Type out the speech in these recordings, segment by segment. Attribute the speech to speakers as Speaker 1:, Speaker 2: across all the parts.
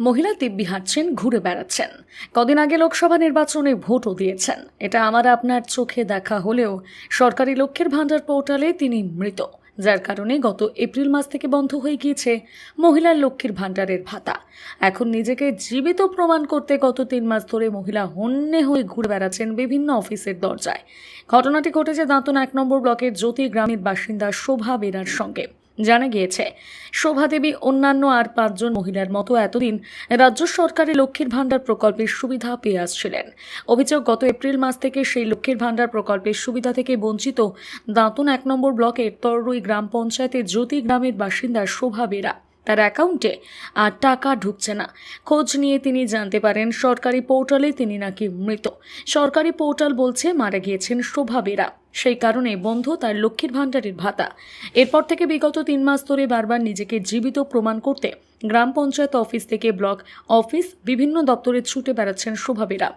Speaker 1: মহিলা দিব্যি হাঁটছেন, ঘুরে বেড়াচ্ছেন। কদিন আগে লোকসভা নির্বাচনে ভোটও দিয়েছেন। এটা আমার আপনার চোখে দেখা হলেও সরকারি লক্ষ্যের ভাণ্ডার পোর্টালে তিনি মৃত, যার কারণে গত এপ্রিল মাস থেকে বন্ধ হয়ে গিয়েছে মহিলার লক্ষ্মীর ভাণ্ডারের ভাতা। এখন নিজেকে জীবিত প্রমাণ করতে গত তিন মাস ধরে মহিলা হন্যে হয়ে ঘুরে বেড়াচ্ছেন বিভিন্ন অফিসের দরজায়। ঘটনাটি ঘটেছে দাঁতন এক নম্বর ব্লকের জ্যোতি গ্রামের বাসিন্দা শোভা বেরার সঙ্গে। জানা গিয়েছে। শোভা দেবী, অন্যান্য আর পাঁচজন মহিলার মতো এতদিন রাজ্য সরকারের লক্ষ্মীর ভাণ্ডার প্রকল্পের সুবিধা পেয়ে আসছিলেন। অভিযোগ, গত এপ্রিল মাস থেকে সেই লক্ষ্মীর ভাণ্ডার প্রকল্পের সুবিধা থেকে বঞ্চিত দাঁতন এক নম্বর ব্লকের তররুই গ্রাম পঞ্চায়েতের জ্যোতি গ্রামের বাসিন্দা শোভা বেরা। তার অ্যাকাউন্টে আর টাকা ঢুকছে না। খোঁজ নিয়ে তিনি জানতে পারেন, সরকারি পোর্টালে তিনি নাকি মৃত। সরকারি পোর্টাল বলছে, মারা গিয়েছেন শোভা বেরা। সেই কারণে বন্ধ তার লক্ষ্মীর ভাণ্ডারের ভাতা। এরপর থেকে বিগত তিন মাস ধরে বারবার নিজেকে জীবিত প্রমাণ করতে গ্রাম পঞ্চায়েত অফিস থেকে ব্লক অফিস বিভিন্ন দপ্তরে ছুটে বেড়াচ্ছেন শোভাবেরা।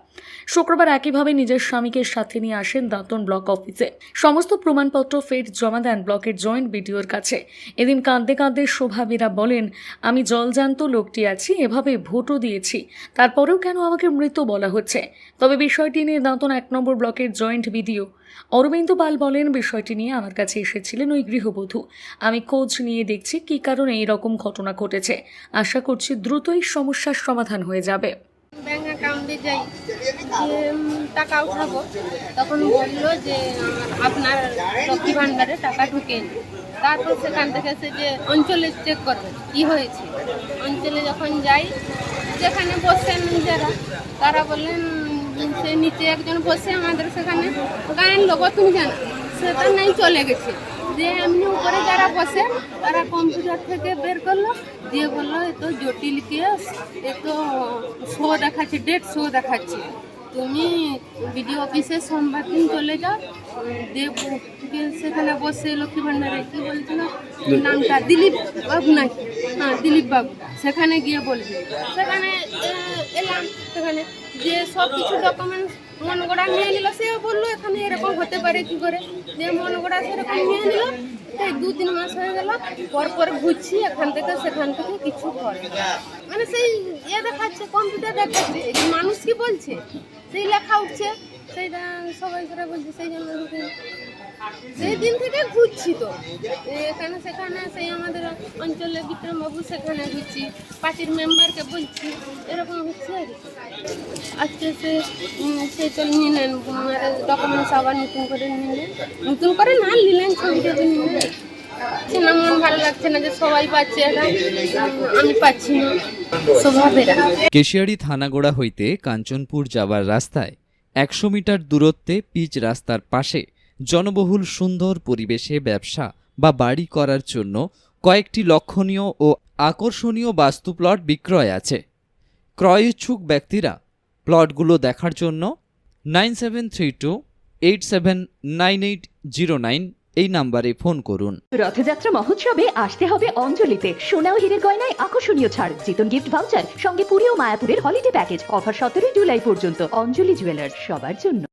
Speaker 1: শুক্রবার একইভাবে নিজের স্বামীকে সাথে নিয়ে আসেন দাঁতন ব্লক অফিসে। সমস্ত প্রমাণপত্র ফের জমা দেন ব্লকের জয়েন্ট বিডিওর কাছে। এদিন কাঁদতে কাঁদতে শোভাবেরা বলেন, আমি জলজান্ত লোকটি আছি, এভাবে ভোটও দিয়েছি। তারপরেও কেন আমাকে মৃত বলা হচ্ছে? তবে বিষয়টি নিয়ে দাঁতন এক নম্বর ব্লকের জয়েন্ট বিডিও অরবিন্দ পাল বলেন, বিষয়টি নিয়ে আমার কাছে এসেছিলেন ওই গৃহবধূ। আমি খোঁজ নিয়ে দেখছি কী কারণে এই রকম ঘটনা ঘটেছে। আশা করছি দ্রুতই সমস্যার সমাধান হয়ে যাবে।
Speaker 2: ব্যাঙ্ক অ্যাকাউন্টে যাই টাকা উঠাবো। তখন বলল যে, আপনার লক্ষ্মী ভাণ্ডারে টাকা ঢুকেনি তারপর সেখান থেকে এসে যে অঞ্চলে চেক করবে, কি হয়েছে? অঞ্চলে যখন যাই, যেখানে বসেন যারা, তারা বললেন সে নিচে একজন বসে আমাদের সেখানে গায়ের লোক তুমি জানো সেটা নাই চলে গেছে। যে এমনি উপরে যারা বসে তারা কম্পিউটার থেকে বের করল দিয়ে বলল এ তো জটিল কেস এ তো শো দেখাচ্ছে ডেট শো দেখাচ্ছে। তুমি বিডিও অফিসে সোমবার দিন চলে যাও। উম, দিয়ে ব- সেখানে বসে লক্ষ্মী ভাণ্ডারে কি বলছিল? নামটা দিলীপ বাবু নাকি? হ্যাঁ দিলীপ বাবু। সেখানে গিয়ে বলবি। সেখানে এলাম সেখানে। যে সব কিছু ডকুমেন্টস মনগড়া নিয়ে নিল, সে বলল, এখানে এরকম হতে পারে কি করে? যে মনগড়া সেরকম নিয়ে নিল এই দু তিন মাস হয়ে গেল। পর পর ঘুরছি, এখান থেকে সেখান থেকে কিছু করে মানে সেই ইয়ে দেখাচ্ছে কম্পিউটার দেখাচ্ছে মানুষ কি বলছে? সেই লেখা উঠছে, সেইটা সবাই সেটা বলছে, সেই জন্য সেই দিন থেকে ঘুরছি তো। এখানে, সেখানে, সেই আমাদের অঞ্চলে বিক্রমবাবু সেখানে ঘুরছি পার্টির মেম্বারকে বলছি এরকম হচ্ছে। আজকে সে উম, সে তো নিলেন ডকুমেন্টস আবার নতুন করে নিলেন। নতুন করে না নিলেন ছবি টবি নিলেন। না মন ভালো লাগছে না যে সবাই পাচ্ছে আমি পাচ্ছি না।
Speaker 3: কেশিয়ারি থানাগোড়া হইতে কাঞ্চনপুর যাবার রাস্তায় একশো মিটার দূরত্বে পিচ রাস্তার পাশে জনবহুল সুন্দর পরিবেশে ব্যবসা বা বাড়ি করার জন্য কয়েকটি লক্ষণীয় ও আকর্ষণীয় বাস্তু প্লট বিক্রয় আছে। ক্রয় ইচ্ছুক ব্যক্তিরা প্লটগুলো দেখার জন্য nine seven three two eight seven nine eight zero nine এই নাম্বারে ফোন করুন।
Speaker 4: রথযাত্রা মহোৎসবে আসতে হবে অঞ্জলিতে। সোনা ও হীরের গয়নায় আকর্ষণীয় ছাড়। জিতন গিফট ভাউচার, সঙ্গে পুরী ও মায়াপুরের হলিডে প্যাকেজ অফার সতেরোই জুলাই পর্যন্ত। অঞ্জলি জুয়েলার্স সবার জন্য।